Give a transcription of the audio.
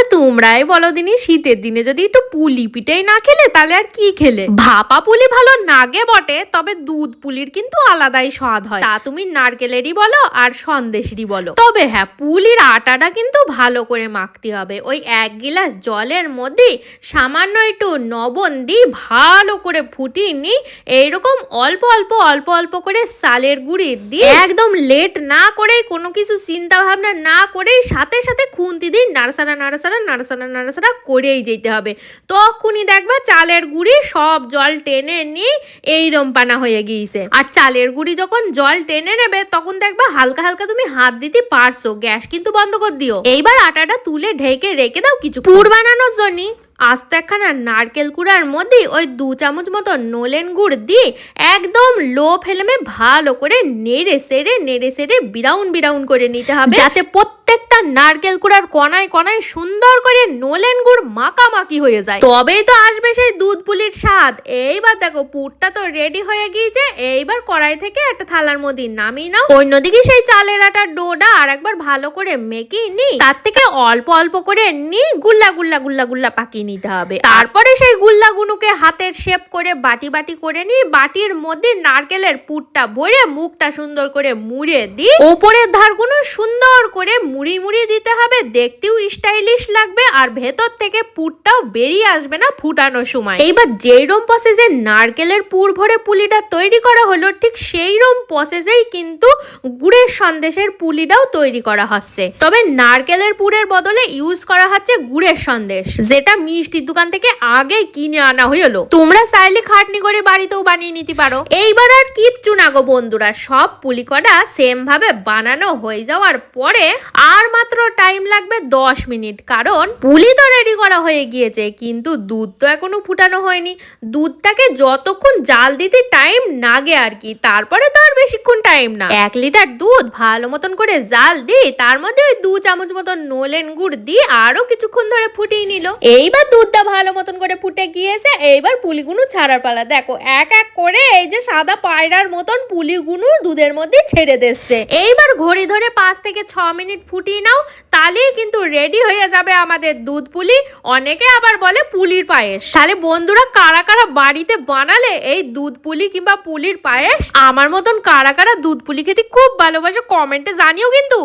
আচ্ছা তোমরাই বলো দিনই শীতের দিনে যদি একটু পুলি পিঠেই না খেলে, তাহলে আর কি খেলে? ভাপা পুলি ভালো নাগে বটে, তবে দুধ পুলির কিন্তু আলাদাই স্বাদ হয়। তা তুমি নারকেলেরই বলো আর সন্দেশেরই বলো। তবে হ্যাঁ পুলির আটাটা কিন্তু ভালো করে মাখতে হবে। ওই এক গিলাস জলের মধ্যে সামান্য একটু নবন দিয়ে ভালো করে ফুটিয়ে নি এইরকম অল্প অল্প অল্প অল্প করে সালের গুঁড়ি দিয়ে একদম লেট না করে কোনো কিছু চিন্তা ভাবনা না করেই সাথে সাথে খুন্তি দিয়ে নাড়াসাড়া নাড়াসাড়া নাড়াসাড়া নাড়াসাড়া করেই যেতে হবে। তখনই দেখবা চালের গুঁড়ি সব জল টেনে নিয়ে এইরম পানা হয়ে গিয়েছে। আর চালের গুঁড়ি যখন জল টেনে নেবে, তখন দেখবা হালকা হালকা তুমি হাত দিতে পারছ, গ্যাস কিন্তু বন্ধ করে দিও। এইবার আটাটা তুলে ঢেকে রেখে দাও কিছু পুর বানানোর জন্য। আস্ত একখানা নারকেল কুড়ার মধ্যে ওই দু চামচ মতো নলেন গুড় দিয়ে একদম লো ফ্লেমে ভালো করে নেড়ে সেড়ে নেড়ে সেড়ে বিরাউন বিরাউন করে নিতে হবে। যাতে প্রত্যেকটা নারকেল কুড়ার কণায় কণায় সুন্দর করে নলেন গুড় মাখামাখি হয়ে যায়। তবেই তো আসবে সেই দুধ পুলির স্বাদ। এইবার দেখো, পুরটা তো রেডি হয়ে গিয়েছে। এইবার কড়াই থেকে একটা থালার মধ্যে নামিয়ে নাও। অন্যদিকে সেই চালের আটার ডোটা আর একবার ভালো করে মেখে নি। তার থেকে অল্প অল্প করে নি, গুল্লা গুল্লা গুল্লা গুল্লা পাকিয়ে নিতে হবে। তারপরে সেই গুল্লাগুলোকে হাতের শেপ করে বাটি বাটি করে নি। বাটির মধ্যে নারকেলের পুরটা ভরে মুখটা সুন্দর করে মুড়ে দি। ওপরের ধারগুলো সুন্দর করে মুড়ি মুড়ি দিতে হবে, দেখতেও স্টাইলিশ লাগবে আর ভেতর থেকে পুরটাও বেরিয়ে আসবে না ফুটানোর সময়। এইবার যেই রম প্রসেসে নারকেলের পুর ভরে পুলিটা তৈরি করা হলো, ঠিক সেই রম প্রসেসেই কিন্তু গুড়ের সন্দেশের পুলিটাও তৈরি করা হচ্ছে। তবে নারকেলের পুরের বদলে ইউজ করা হচ্ছে গুড়ের সন্দেশ, যেটা মিষ্টির দোকান থেকে আগে কিনে আনা হইল। তোমরা চাইলে খাটনি করে বাড়িতেও বানিয়ে নিতে পারো। এইবার আর কিচ্ছু না গো বন্ধুরা, সব পুলি কটা সেম ভাবে বানানো হয়ে যাওয়ার পরে আর মাত্র টাইম লাগবে দশ মিনিট। কারণ পুলি তো রেডি করা হয়ে গিয়েছে, কিন্তু দুধ তো এখনও ফুটানো হয়নি। দুধটাকে যতক্ষণ জাল দিতে টাইম লাগে আর কি, তারপরে তো আর বেশিক্ষণ টাইম না। এক লিটার দুধ ভালো মতন করে জাল দিই তার মধ্যে ওই দু চামচ মতন নলেন গুড় দিয়ে আরও কিছুক্ষণ ধরে ফুটিয়ে নিল। এইবার দুধটা ভালো মতন করে ফুটে গিয়েছে, এইবার পুলিগুলো ছাড়ার পালা। দেখো, এক এক করে এই যে সাদা পায়রার মতন পুলিগুলো দুধের মধ্যে ছেড়ে দিচ্ছে। এইবার ঘড়ি ধরে পাঁচ থেকে ছ মিনিট ফুটিয়ে নাও, তাহলেই কিন্তু রেডি হয়ে যাবে আমাদের দুধ পুলি। অনেকে আবার বলে পুলির পায়েস। তাহলে বন্ধুরা, কারা কারা বাড়িতে বানালে এই দুধ পুলি কিংবা পুলির পায়েস? আমার মতন কারা কারা দুধ পুলি খেতে খুব ভালোবাসে, কমেন্টে জানিও কিন্তু।